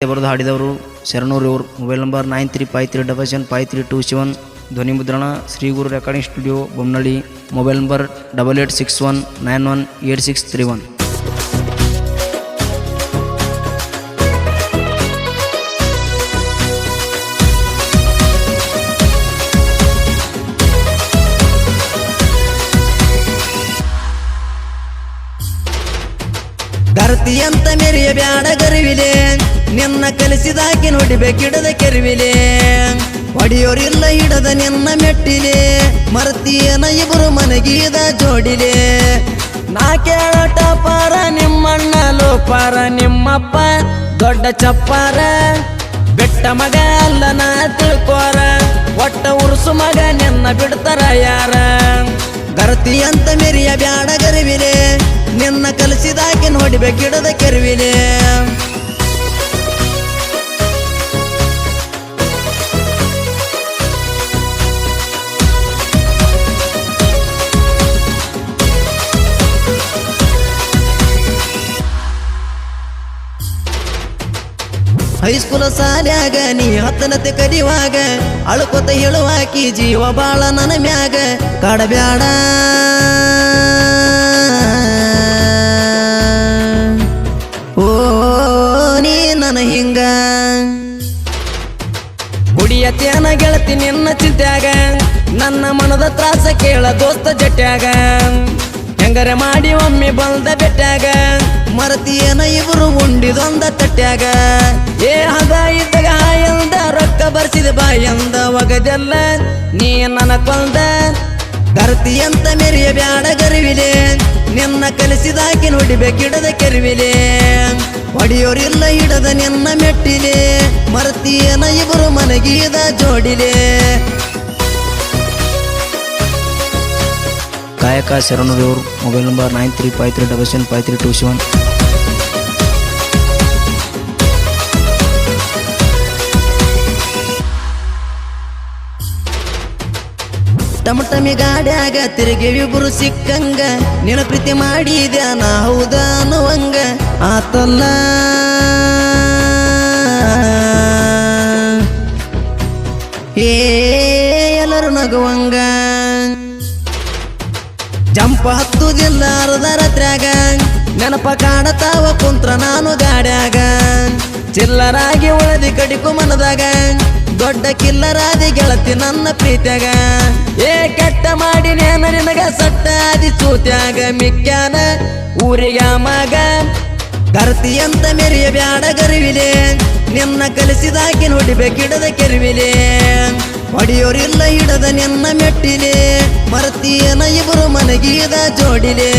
ಬರೆದು ಹಾಡಿದವರು ಶರಣೂರು ಇವರು. Mobile number nine three five three double seven five three two seven ಧ್ವನಿ ಮುದ್ರಣ Shri Guru recording studio Bommanahalli mobile number double eight six one nine one eight six three one. ಧರತಿಯಂತ ಮೇರಿಯ ಬ್ಯಾಡ ಗರಿವಿಲೆ ನಿನ್ನ ಕಲಿಸಿದಾಕಿ ನೋಡಿಬೇಕಿಡದ ಕೆರವಿಲೆ. ಹೊಡಿಯೋರಿಲ್ಲ ಹಿಡದ ನಿನ್ನ ಮೆಟ್ಟಿಲೆ. ಮರತಿಯನ ಇಬ್ಬರು ಮನಗೀದ ಜೋಡಿಲೆ. ನಾ ಕೇಳಟ ಪಾರ ನಿಮ್ಮಣ್ಣ ಲೋಪಾರ, ನಿಮ್ಮಪ್ಪ ದೊಡ್ಡ ಚಪ್ಪಾರ. ಬೆಟ್ಟ ಮಗ ಅಲ್ಲ, ನಾ ತಿಳ್ಕೋರ. ಒಟ್ಟ ಉರುಸು ಮಗ ನಿನ್ನ ಬಿಡ್ತಾರ ಯಾರ. ಗರತಿ ಅಂತ ಮೆರಿಯ ಬ್ಯಾಡ ಗರಿವಿಲೆ. ನಿನ್ನ ಕಲಿಸಿದಾಕಿ ನೋಡಿಬೇಕಿಡದ ಕೆರುವಿಲೆ. ಹೈಸ್ಕೂಲ ಸಾಲ್ಯಾಗ ನೀ ಹತ್ತನತೆ ಕರಿವಾಗ ಅಳ್ಕೊತ ಹೇಳುವಾಕಿ ಜೀವ ಬಾಳ ನನ್ನ ಮ್ಯಾಗ. ಕಾಡಬ್ಯಾಡ ಓ, ನೀ ನನ್ನ ಹಿಂಗ. ಗೆಳತಿ ನಿನ್ನ ಚಿಂತ್ಯಾಗ, ನನ್ನ ಮನದ ತ್ರಾಸ ಕೇಳ ದೋಸ್ತ ಜಟ್ಯಾಗ. ಹೆಂಗರೆ ಮಾಡಿ ಒಮ್ಮೆ ಬಂದ ಬೆಟ್ಟಾಗ ಮರತಿಯೇನ ಇವರು ಉಂಡಿದೊಂದ ತಟ್ಯಾಗ. ಏ ಹದ ಎಂದ, ರೊಕ್ಕ ಬರ್ಸಿದ ಬಾಯಂದ ಒಗದೆಲ್ಲ ನೀ ನನ್ನ ಕೊಂದ. ಗರ್ತಿ ಅಂತ ಮೆರಿಯ ಬ್ಯಾಡ ಗರಿವಿಲೆ, ನಿನ್ನ ಕಲಿಸಿದಾಕಿ ನೋಡಿಬೇಕಿಡದ ಕೆರಿವಿಲೆ. ಹೊಡಿಯೋರಿಲ್ಲ ಇಡದ ನಿನ್ನ ಮೆಟ್ಟಿಲೆ, ಮರತಿಯನ ಇವರು ಮನಗೀದ ಜೋಡಿಲೆ. ಕಾಯಕ ಶರಣ ಇವರು mobile number nine three five three double seven five three two seven ಟಮಟಮಿ ಗಾಡ್ಯಾಗ ತಿರುಗಿ ಇಬ್ರು ಸಿಕ್ಕಂಗ, ನಿನ್ನ ಪ್ರೀತಿ ಮಾಡಿದ್ಯಾ ನಾ ಹೌದ ಅನ್ನುವಂಗ. ಆತಲ್ಲ. ಏ ಎಲ್ಲರೂ ನಗುವಂಗ. ಜಂಪ ಹತ್ತುದಿಲ್ಲ ಅರ್ಧ ರಾತ್ರ್ಯಾಗ ನೆನಪ ಕಾಣತಾವ ಕುಂತ್ರ ನಾನು ಗಾಡ್ಯಾಗ. ಚಿಲ್ಲರಾಗಿ ಉಳದಿ ಕಡಿಕು ಮನದಾಗ. ದೊಡ್ಡ ಕಿಲ್ಲರಾದಿ ಗೆಳತಿ ನನ್ನ ಪ್ರೀತ್ಯಾಗ. ಏ ಕೆಟ್ಟ ಮಾಡಿ ನೇನ ನಿನಗ ಸಟ್ಟಾದಿ ಚೂತ್ಯಾಗ ಮಿಕ್ಕ್ಯಾನ ಊರಿಗ ಮಗ. ಗರ್ತಿ ಅಂತ ಮೆರಿಯ ಬ್ಯಾಡ ಗರಿವಿಲೆ. ನಿನ್ನ ಕಲಿಸಿದಾಕಿ ನೋಡಿಬೇಕಿಡದ ಕೆರಿವಿಲೆ. ಹೊಡಿಯೋರಿಲ್ಲ ಹಿಡದ ನಿನ್ನ ಮೆಟ್ಟಿಲೆ. ಮರತಿಯನ ಇಬ್ಬರು ಮನಗೀದ ಜೋಡಿಲೆ.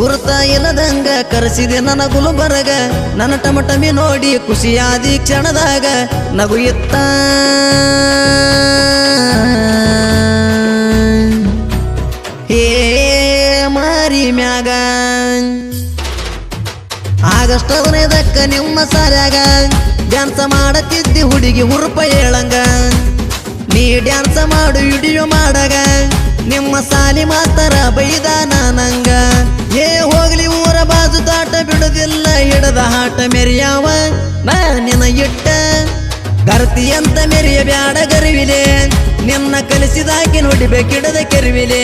ಗುರುತ ಇಲ್ಲದಂಗ ಕರೆಸಿದೆ ನನ್ನ ಬರಗ. ನನ್ನ ಟಮಟಮಿ ನೋಡಿ ಖುಷಿಯಾದಿ ಕ್ಷಣದಾಗ ನಗು ಇತ್ತ ಹೇ ಮಾರಿ ಮ್ಯಾಗ. ಆಗಸ್ಟ್ ಹದಿನೈದಕ್ಕ ನಿಮ್ಮ ಸಾರ್ಯಾಗ ಡ್ಯಾನ್ಸ್ ಮಾಡತ್ತಿದ್ದಿ ಹುಡುಗಿ ಹುರುಪ ಹೇಳಂಗ. ನೀ ಡ್ಯಾನ್ಸ್ ಮಾಡು, ವಿಡಿಯೋ ಮಾಡಗ. ನಿಮ್ಮ ಸಾಲಿ ಮಾತರ ಬೈದ ನಾನಂಗ ಏ ಹೋಗ್ಲಿ ಊರ ಬಾಜು ತಾಟ ಬಿಡುದಿಲ್ಲ, ಹಿಡದ ಹಾಟ ಮೆರಿಯಾವ ನಾ ನಿನ ಇಟ್ಟ. ಗರ್ತಿ ಅಂತ ಮೆರಿಯ ಬ್ಯಾಡ ಗರಿವಿಲೆ, ನಿನ್ನ ಕಲಿಸಿದಾಕಿ ನೋಡಿಬೇಕಿಡದ ಕೆರಿವಿಲೆ.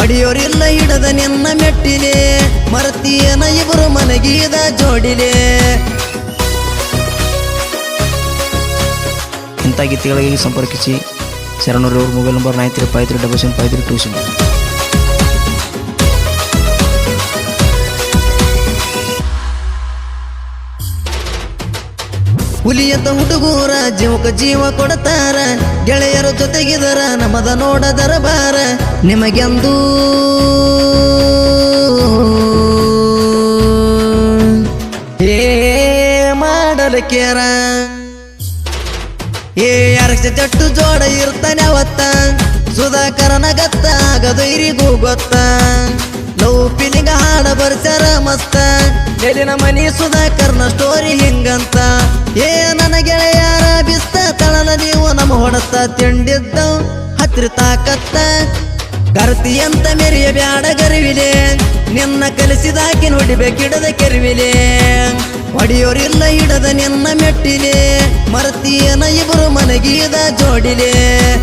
ಒಡಿಯೋರಿಲ್ಲ ಹಿಡದ ನಿನ್ನ ಮೆಟ್ಟಿಲೆ, ಮರತಿಯನ ಇಬ್ಬರು ಮನಗೀದ ಜೋಡಿಲೆ. ಇಂಥ ಗೀತೆಗಳಿಗೆ ಸಂಪರ್ಕಿಸಿ, ಶರಣರು ಇವರು mobile number nine three five three double seven five three two seven. ಹುಲಿಯಂತ ಹುಡುಗೂರ ಜೀವಕ ಜೀವ ಕೊಡತಾರ. ಗೆಳೆಯರ ಜೊತೆಗಿದರ ನಮದ ನೋಡದರ ಬಾರ ನಿಮಗೆಂದೂ ಏ ಏ ಅರಕ್ಷ ಜಟ್ಟು ಜೋಡ ಇರ್ತಾನೆ ಅವತ್ತ. ಸುಧಾಕರನ ಗತ್ತ ಆಗದೈರಿಗೂ ಗೊತ್ತ. ಲವ್ ಫೀಲಿಂಗ್ ಹಾಡ ಬರ್ಸ್ಯಾರ ಮಸ್ತ. ಎಲ್ಲಿನ ಮನಿ ಸುಧಾಕರ್ನ ಸ್ಟೋರಿ ಹಿಂಗಂತ. ಏ, ನನ್ನ ಗೆಳೆಯಾರ ಬಿಸ್ತ ತಳನ ನೀವು ನಮ್ಮ ಹೊಡತ ತಿಂಡಿದ್ದ ಹತ್ತಿರ ತಾಕತ್ತ. ಗರ್ತಿ ಅಂತ ಮೆರಿಯ ಬ್ಯಾಡ ಗರಿವಿಲೆ. ನಿನ್ನ ಕಲಿಸಿದಾಕಿ ನೋಡಿಬೇಕಿಡದ ಕೆರಿವಿಲೆ. ಹೊಡಿಯೋರಿಲ್ಲ ಇಡದ ನಿನ್ನ ಮೆಟ್ಟಿಲೆ. ಮರತಿಯನ ಇಬ್ಬರು ಮನಗೀದ ಜೋಡಿಲೆ.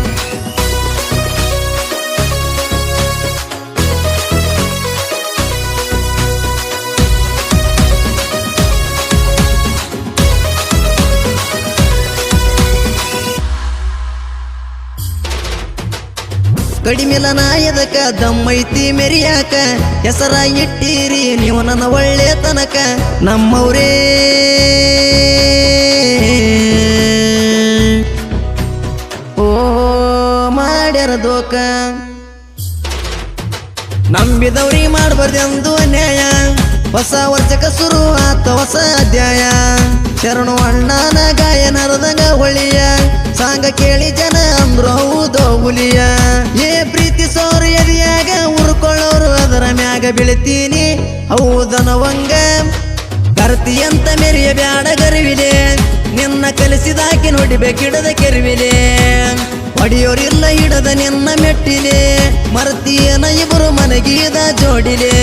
ಕಡಿಮಿಲ ನಾಯದಕ ದಮ್ಮೈತಿ ಮೆರಿಯಾಕ, ಹೆಸರ ಇಟ್ಟೀರಿ ನೀವು ನನ್ನ ಒಳ್ಳೆ ತನಕ ನಮ್ಮವರೇ. ಓ, ಮಾಡ್ಯಾರ ದೋಕ. ನಂಬಿದವ್ರಿ ಮಾಡಬಾರ್ದೆಂದು ಅನ್ಯಾಯ ಹೊಸ ವರ್ಷಕ ಶುರು ಆತ ಹೊಸ ಅಧ್ಯಾಯ. ಶರಣು ಅಣ್ಣನ ಗಾಯನರದಂಗ ಹೊಳಿಯ, ಸಾಂಗ ಕೇಳಿ ಜನ ಅಂದ್ರು ಹೌದೋ ಮ್ಯಾಗ ಬೀಳ್ತೀನಿ. ಹೌದನವಂಗ ಅಂತ ಮೆರಿಯ ಬ್ಯಾಡ ಗರಿವಿಲೆ. ನಿನ್ನ ಕಲಿಸಿದಾಕಿ ನೋಡಿಬೇಕಿಡದ ಕೆರಿವಿಲೆ. ಹೊಡಿಯೋರಿಲ್ಲ ಹಿಡದ ನಿನ್ನ ಮೆಟ್ಟಿಲೆ. ಮರ್ತಿಯನ ಇಬ್ಬರು ಮನಗೀದ ಜೋಡಿಲೆ.